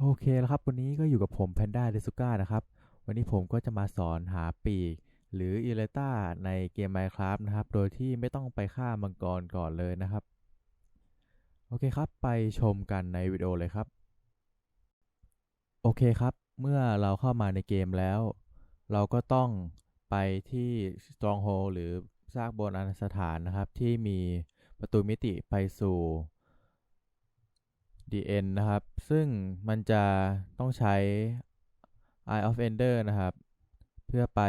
โอเคแล้วครับ วันนี้ก็อยู่กับผมแพนด้าเดซุก้านะครับ วันนี้ผมก็จะมาสอนหาปีก หรืออิเลต้าในเกม Minecraft นะครับ โดยที่ไม่ต้องไปฆ่ามังกรก่อนเลยนะครับ โอเคครับ ไปชมกันในวิดีโอเลยครับ โอเคครับ เมื่อเราเข้ามาในเกมแล้ว เราก็ต้องไปที่ Stronghold หรือซากโบราณสถานนะครับ ที่มีประตูมิติไปสู่ the end นะครับ ซึ่งมันจะต้องใช้ Eye of Ender นะครับ เพื่อไป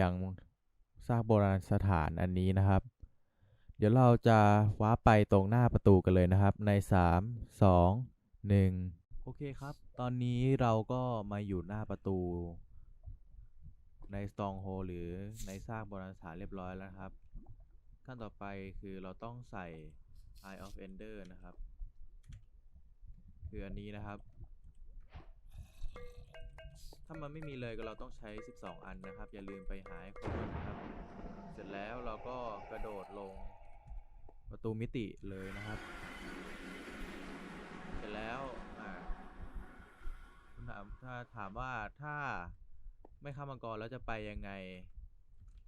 ยังซากโบราณสถานอันนี้นะครับ เดี๋ยวเราจะว้าไปตรงหน้าประตูกันเลยนะครับ ใน 3 2 1 โอเคครับ ตอนนี้เราก็มาอยู่หน้าประตู ใน Stronghold หรือในซากโบราณสถานเรียบร้อยแล้วครับ ขั้นต่อไปคือเราต้องใส่ Eye of Ender นะครับ คืออันนี้นะครับ ถ้ามันไม่มีเลยก็เราต้องใช้ 12 อันนะครับ อย่าลืมไปหาให้ครบนะครับ เสร็จแล้วเราก็กระโดดลงประตูมิติเลยนะครับ เสร็จแล้วอ่าถามถ้าถามว่าถ้าไม่ข้ามมังกรแล้วจะไปยังไง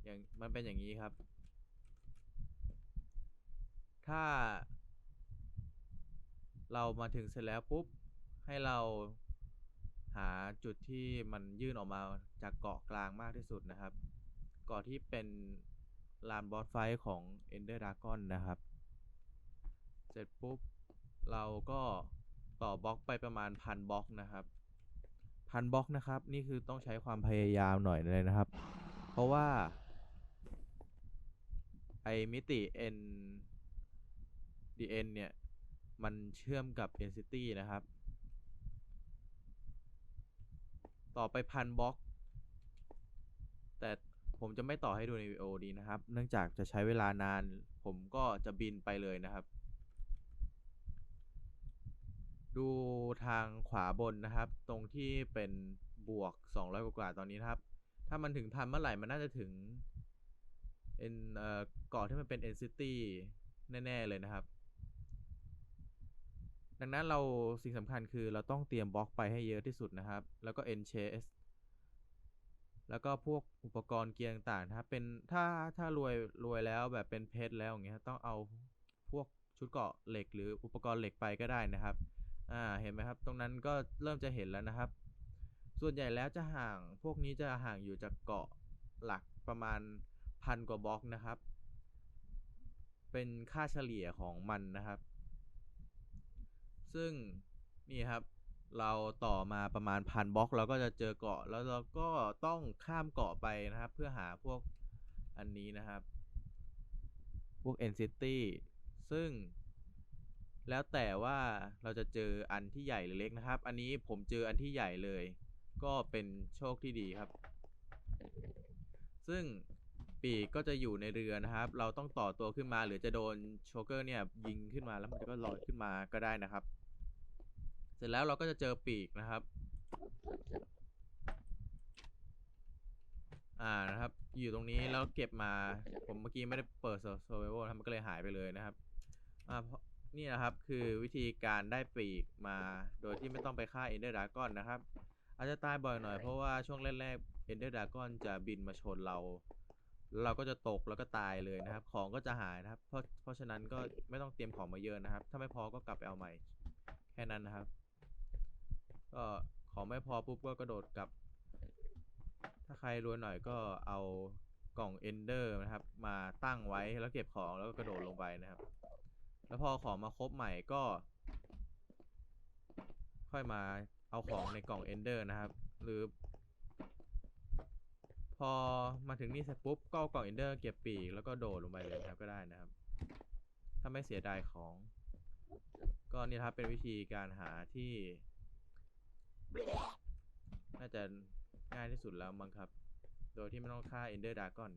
อย่างมันเป็นอย่างนี้ครับ ถ้า เรามาถึงเสร็จแล้วปุ๊บ ให้เราหาจุดที่มันยื่นออกมาจากเกาะกลางมากที่สุดนะครับ เกาะที่เป็นลานบอสไฟท์ของ Ender Dragon นะครับ เสร็จปุ๊บ เราก็ต่อบล็อกไปประมาณพันบล็อกนะครับพันบล็อกนะครับ นี่คือต้องใช้ความพยายามหน่อยเลยนะครับ เพราะว่า ไอมิติ n dn เนี่ย มันเชื่อมกับ entity นะครับ ต่อไปพันบล็อก แต่ผมจะไม่ต่อให้ดูในวิดีโอนี้นะครับ เนื่องจากจะใช้เวลานาน ผมก็จะบินไปเลยนะครับ ดูทางขวาบนนะครับ ตรงที่เป็นบวก 200 กว่าตอนนี้นะครับ ถ้ามันถึงพันเมื่อไหร่ มันน่าจะถึงเอ็นเอ่อกาะที่มันเป็น entity แน่ ๆ เลยนะครับ ดังนั้นเราสิ่งสำคัญคือเราต้องเตรียมบล็อกไปให้เยอะที่สุดนะครับ แล้วก็ enchase แล้วก็พวกอุปกรณ์เกียร์ต่างๆนะครับเป็นถ้าถ้ารวยรวยแล้วแบบเป็นเพชรแล้วอย่างเงี้ยต้องเอาพวกชุดเกาะเหล็ก หรืออุปกรณ์เหล็กไปก็ได้นะครับอ่าเห็นไหมครับ ตรงนั้นก็เริ่มจะเห็นแล้วนะครับ ส่วนใหญ่แล้วจะห่างพวกนี้จะห่างอยู่จากเกาะหลักประมาณพันกว่าบล็อกนะครับ เป็นค่าเฉลี่ยของมันนะครับ ซึ่งนี่ครับเราต่อมาประมาณพันบล็อกเราก็จะเจอเกาะ แล้วเราก็ต้องข้ามเกาะไปนะครับ เพื่อหาพวกอันนี้นะครับ พวก entity ซึ่ง แล้วแต่ว่าเราจะเจออันที่ใหญ่หรือเล็กนะครับ อันนี้ผมเจออันที่ใหญ่เลย ก็เป็นโชคที่ดีครับ ซึ่ง ปีกก็จะอยู่ในเรือนะครับ เราต้องต่อตัวขึ้นมา หรือจะโดนโชเกอร์เนี่ยยิงขึ้นมาแล้วมันก็ลอยขึ้นมาก็ได้นะครับ เสร็จแล้วเราก็จะเจอปีกนะครับ อ่านะครับ อยู่ตรงนี้แล้วเก็บมา ผมเมื่อกี้ไม่ได้เปิด survival นะครับมันก็เลยหายไปเลยนะครับ อ่าเพราะนี่นะครับคือวิธีการได้ปีกมาโดยที่ไม่ต้องไปฆ่า Ender Dragon นนะครับ อาจจะตายบ่อยหน่อยเพราะว่าช่วงแรกๆ Ender Dragon จะบินมาชนเรา เราก็จะตกแล้วก็ตายเลยนะครับ ของก็จะหายนะครับ เพราะเพราะฉะนั้นก็ไม่ต้องเตรียมของมาเยอะนะครับ ถ้าไม่พอก็กลับไปเอาใหม่ แค่นั้นนะครับ ก็ของไม่พอปุ๊บก็กระโดดกลับ ถ้าใครรวยหน่อยก็เอากล่อง Ender นะครับ มาตั้งไว้แล้วเก็บของแล้วก็กระโดดลงไปนะครับ แล้วพอของมาครบใหม่ก็ ค่อยมาเอาของในกล่อง Ender นะครับ หรือ พอมาถึงนี่เสร็จปุ๊บก็เอากล่อง Ender เก็บปีกแล้วก็โดดลงไปเลยนะครับก็ได้นะครับ ถ้าไม่เสียดายของ ก็นี่ครับเป็นวิธีการหาที่ น่าจะง่ายที่สุดแล้วมั้งครับ โดยที่ไม่ต้องฆ่า Ender Dragon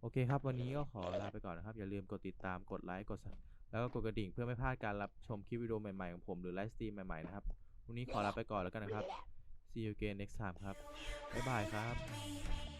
โอเคครับ วันนี้ก็ขอลาไปก่อนนะครับ อย่าลืมกดติดตามกดไลค์กดแล้วก็กดกระดิ่งเพื่อไม่พลาดการรับชมคลิปวิดีโอใหม่ๆของผมหรือไลฟ์สตรีมใหม่ๆนะครับ วันนี้ขอลาไปก่อนแล้วกันนะครับ see you again next time ครับ บ๊ายบายครับ